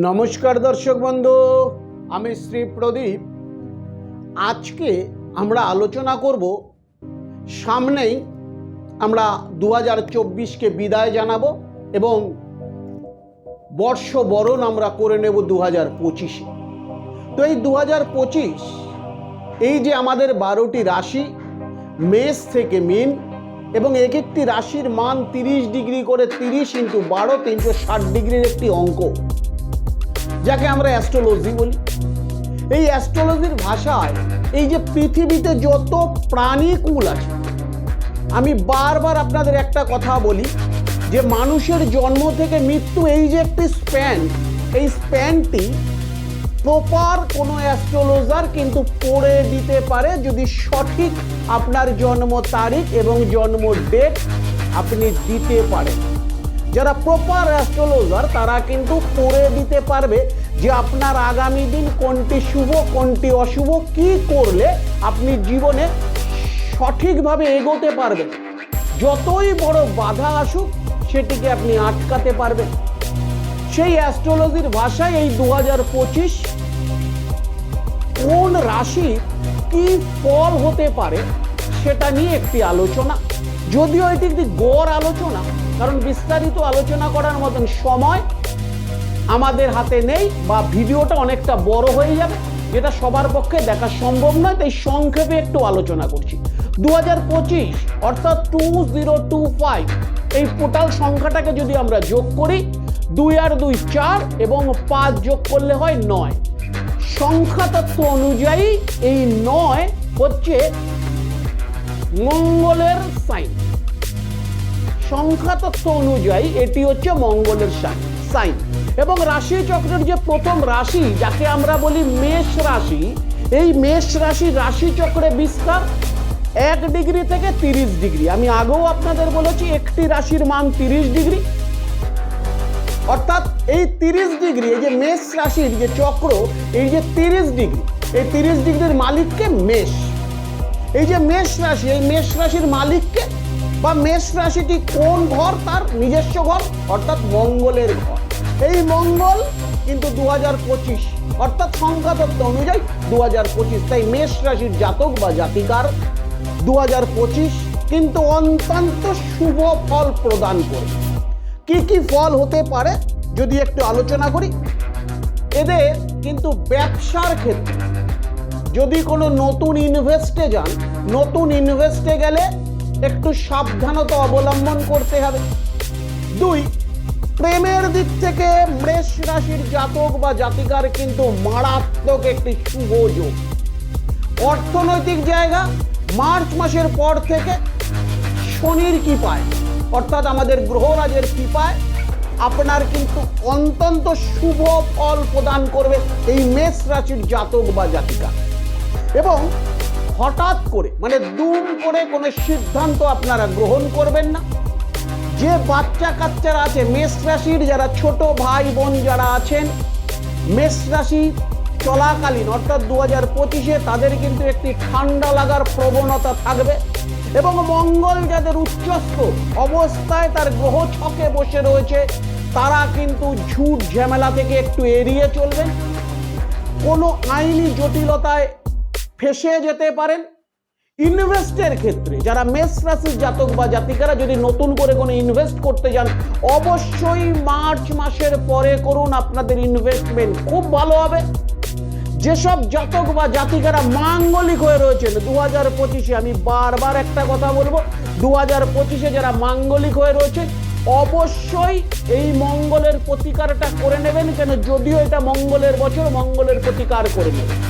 নমস্কার দর্শক বন্ধু, আমি শ্রী প্রদীপ। আজকে আমরা আলোচনা করব, সামনেই আমরা দু হাজার চব্বিশকে বিদায় জানাব এবং বর্ষ বরণ আমরা করে নেব দু হাজার পঁচিশে। তো এই দু হাজার পঁচিশ, এই যে আমাদের বারোটি রাশি, মেষ থেকে মিন এবং এক একটি রাশির মান তিরিশ ডিগ্রি করে তিরিশ ইন্টু বারো, তিনশো ষাট ডিগ্রির একটি অঙ্ক। যাকে আমরা অ্যাস্ট্রোলজি বলি। এই অ্যাস্ট্রোলজির ভাষায় এই যে পৃথিবীতে যত প্রাণীকুল আছে, আমি বারবার আপনাদের একটা কথা বলি যে মানুষের জন্ম থেকে মৃত্যু এই যে একটি স্প্যান এই স্প্যানটি প্রপার কোনো অ্যাস্ট্রোলজার কিন্তু পড়ে দিতে পারে যদি সঠিক আপনার জন্ম তারিখ এবং জন্ম ডেট আপনি দিতে পারেন। যারা প্রপার অ্যাস্ট্রোলজার তারা কিন্তু পড়ে দিতে পারবে যে আপনার আগামী দিন কোনটি শুভ, কোনটি অশুভ, কি করলে আপনি জীবনে সঠিকভাবে এগোতে পারবেন। যতই বড় বাধা আসুক, সেটিকে আপনি আটকাতে পারবেন। সেই অ্যাস্ট্রোলজির ভাষায় এই দু হাজার পঁচিশ কোন রাশি কি ফল হতে পারে, সেটা নিয়ে একটি আলোচনা। যদিও এটি একটি গড় আলোচনা কারণ বিস্তারিত আলোচনা করার মতন সময় আমাদের হাতে নেই বা ভিডিওটা অনেকটা বড় হয়ে যাবে, যেটা সবার পক্ষে দেখা সম্ভব নয়, তাই সংক্ষেপে একটু আলোচনা করছি। দু হাজার পঁচিশ, অর্থাৎ টু জিরো টু ফাইভ, এই টোটাল সংখ্যাটাকে যদি আমরা যোগ করি, দুই আর দুই চার এবং পাঁচ যোগ করলে হয় নয়। সংখ্যা তত্ত্ব অনুযায়ী এই নয় হচ্ছে মঙ্গলের সাইন। সংখ্যা তত্ত্ব অনুযায়ী এটি হচ্ছে মঙ্গলের সাইন সাইন। এবং রাশি চক্রের যে প্রথম রাশি, যাকে আমরা বলি মেষ রাশি, এই মেষ রাশি রাশি চক্রে বিস্তার এক ডিগ্রি থেকে তিরিশ ডিগ্রি। আমি আগেও আপনাদের বলেছি একটি রাশির মান তিরিশ ডিগ্রি। অর্থাৎ এই তিরিশ ডিগ্রি, এই যে মেষ রাশির যে চক্র, এই যে তিরিশ ডিগ্রি, এই তিরিশ ডিগ্রির মালিককে মেষ। এই যে মেষ রাশি, এই মেষ রাশির মালিককে বা মেষ রাশিটি কোন ঘর? তার নিজস্ব ঘর, অর্থাৎ মঙ্গলের ঘর। এই মঙ্গল কিন্তু দু হাজার পঁচিশ, অর্থাৎ সংখ্যাতত্ত্ব অনুযায়ী দু হাজার পঁচিশ। তাই মেষ রাশির জাতক বা জাতিকার দু হাজার পঁচিশ কিন্তু অত্যন্ত শুভ ফল প্রদান করবে কি কি ফল হতে পারে? যদি একটু আলোচনা করি। এদের কিন্তু ব্যবসার ক্ষেত্রে যদি কোনো নতুন ইনভেস্টে যান, নতুন ইনভেস্টে গেলে একটু সাবধানতা অবলম্বন করতে হবে। দুই, প্রেমের দিক থেকে মেষ রাশির জাতক বা জাতিকার কিন্তু মারাত্মক একটি শুভ যোগ। অর্থনৈতিক জায়গা মার্চ মাসের পর থেকে শনির কৃপায়, অর্থাৎ আমাদের গ্রহরাজের কৃপায় আপনার কিন্তু অত্যন্ত শুভ ফল প্রদান করবে এই মেষ রাশির জাতক বা জাতিকা। এবং হঠাৎ করে মানে দুম করে কোনো সিদ্ধান্ত আপনারা গ্রহণ করবেন না। যে বাচ্চা কাচ্চারা আছে, মেষ রাশির যারা ছোট ভাই বোন যারা আছেন, মেষ রাশি চলাকালীন, অর্থাৎ দু হাজার পঁচিশে তাদের কিন্তু একটি ঠান্ডা লাগার প্রবণতা থাকবে এবং মঙ্গল যাদের উচ্চস্থ অবস্থায় তার গ্রহ ছকে বসে রয়েছে, তারা কিন্তু ঝুট ঝামেলা থেকে একটু এড়িয়ে চলবেন। কোনো আইনি জটিলতায় ফেসে যেতে পারেন। ইনভেস্টের ক্ষেত্রে যারা মেষ রাশির জাতক বা জাতিকারা যদি নতুন করে কোনো ইনভেস্ট করতে যান, অবশ্যই মার্চ মাসের পরে করুন, আপনাদের ইনভেস্টমেন্ট খুব ভালো হবে। যেসব জাতক বা জাতিকারা মাঙ্গলিক হয়ে রয়েছেন দু হাজার পঁচিশে আমি বারবার একটা কথা বলব দু হাজার পঁচিশে যারা মাঙ্গলিক হয়ে রয়েছেন অবশ্যই এই মঙ্গলের প্রতিকারটা করে নেবেন, কেন যদিও এটা মঙ্গলের বছর, মঙ্গলের প্রতিকার করে নেবেন।